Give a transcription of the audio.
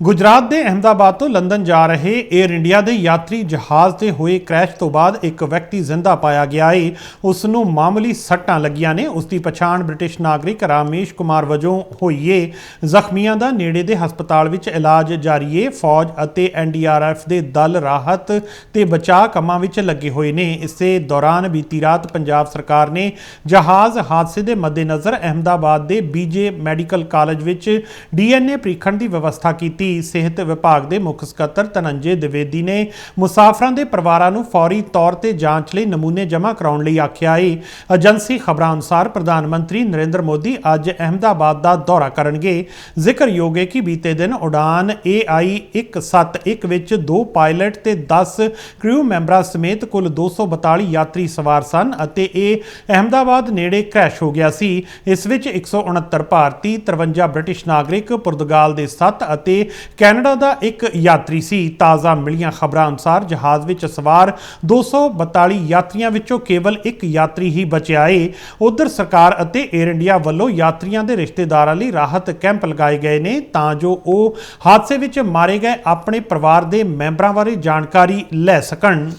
ਗੁਜਰਾਤ ਦੇ ਅਹਮਦਾਬਾਦ ਤੋਂ ਲੰਡਨ ਜਾ ਰਹੇ 에ਅਰ ਇੰਡੀਆ ਦੇ ਯਾਤਰੀ ਜਹਾਜ਼ ਤੇ ਹੋਏ ਕ੍ਰੈਸ਼ ਤੋਂ ਬਾਅਦ ਇੱਕ ਵਿਅਕਤੀ ਜ਼ਿੰਦਾ ਪਾਇਆ ਗਿਆ ਹੈ ਉਸ ਨੂੰ ਮਾਮੂਲੀ ਸੱਟਾਂ ਲੱਗੀਆਂ ਨੇ। ਉਸ ਦੀ ਪਛਾਣ ਬ੍ਰਿਟਿਸ਼ ਨਾਗਰਿਕ ਰਾਮੇਸ਼ ਕੁਮਾਰ ਵਜੋਂ ਹੋਈ ਏ। ਜ਼ਖਮੀਆਂ ਦਾ ਨੇੜੇ ਦੇ ਹਸਪਤਾਲ ਵਿੱਚ ਇਲਾਜ ਜਾਰੀ ਏ। ਫੌਜ ਅਤੇ ਐਨਡੀਆਰਐਫ ਦੇ ਦਲ ਰਾਹਤ ਤੇ ਬਚਾਅ ਕੰਮਾਂ ਵਿੱਚ ਲੱਗੇ ਹੋਏ ਨੇ। ਇਸੇ ਦੌਰਾਨ ਬੀਤੀ ਰਾਤ ਪੰਜਾਬ ਸਰਕਾਰ ਨੇ ਜਹਾਜ਼ ਹਾਦਸੇ ਦੇ ਮੱਦੇਨਜ਼ਰ ਅਹਮਦਾਬਾਦ ਦੇ ਬੀਜੇ ਮੈਡੀਕਲ ਕਾਲਜ ਵਿੱਚ ਡੀਐਨਏ ਪ੍ਰੀਖਣ ਦੀ ਵਿਵਸਥਾ ਕੀਤੀ। ਸਿਹਤ ਵਿਭਾਗ ਦੇ ਮੁੱਖ ਸਕੱਤਰ ਤਨੰਜੇ ਦਿਵੇਦੀ ਨੇ ਮੁਸਾਫਰਾਂ ਦੇ ਪਰਿਵਾਰਾਂ ਨੂੰ ਫੌਰੀ ਤੌਰ ਤੇ ਜਾਂਚ ਲਈ ਨਮੂਨੇ ਜਮ੍ਹਾਂ ਕਰਾਉਣ ਲਈ ਆਖਿਆ ਹੈ ਏਜੰਸੀ ਖਬਰਾਂ ਅਨੁਸਾਰ ਪ੍ਰਧਾਨ ਮੰਤਰੀ ਨਰਿੰਦਰ ਮੋਦੀ ਅੱਜ ਅਹਮਦਾਬਾਦ ਦਾ ਦੌਰਾ ਕਰਨਗੇ। ਜ਼ਿਕਰਯੋਗ ਹੈ ਕਿ ਬੀਤੇ ਦਿਨ ਉਡਾਨ AI 171 ਵਿੱਚ ਦੋ ਪਾਇਲਟ ਤੇ 10 ਕ੍ਰਿਊ ਮੈਂਬਰਾਂ ਸਮੇਤ ਕੁੱਲ 242 ਯਾਤਰੀ ਸਵਾਰ ਸਨ ਅਤੇ ਇਹ ਅਹਮਦਾਬਾਦ ਨੇੜੇ ਕ੍ਰੈਸ਼ ਹੋ ਗਿਆ ਸੀ। ਇਸ ਵਿੱਚ 169 ਭਾਰਤੀ 53 ਬ੍ਰਿਟਿਸ਼ ਨਾਗਰਿਕ, ਪੁਰਤਗਾਲ ਦੇ 7 ਅਤੇ ਕੈਨੇਡਾ ਦਾ ਇੱਕ ਯਾਤਰੀ ਸੀ। ਤਾਜ਼ਾ ਮਿਲੀਆਂ ਖਬਰਾਂ ਅਨੁਸਾਰ ਜਹਾਜ਼ ਵਿੱਚ ਸਵਾਰ 242 ਯਾਤਰੀਆਂ ਵਿੱਚੋਂ ਕੇਵਲ ਇੱਕ ਯਾਤਰੀ ਹੀ ਬਚਿਆ ਏ। ਉਧਰ ਸਰਕਾਰ ਅਤੇ 에ਅਰ ਇੰਡੀਆ ਵੱਲੋਂ ਯਾਤਰੀਆਂ ਦੇ ਰਿਸ਼ਤੇਦਾਰਾਂ ਲਈ ਰਾਹਤ ਕੈਂਪ ਲਗਾਏ ਗਏ ਨੇ ਤਾਂ ਜੋ ਉਹ ਹਾਦਸੇ ਵਿੱਚ ਮਾਰੇ ਗਏ ਆਪਣੇ ਪਰਿਵਾਰ ਦੇ ਮੈਂਬਰਾਂ ਬਾਰੇ ਜਾਣਕਾਰੀ ਲੈ ਸਕਣ।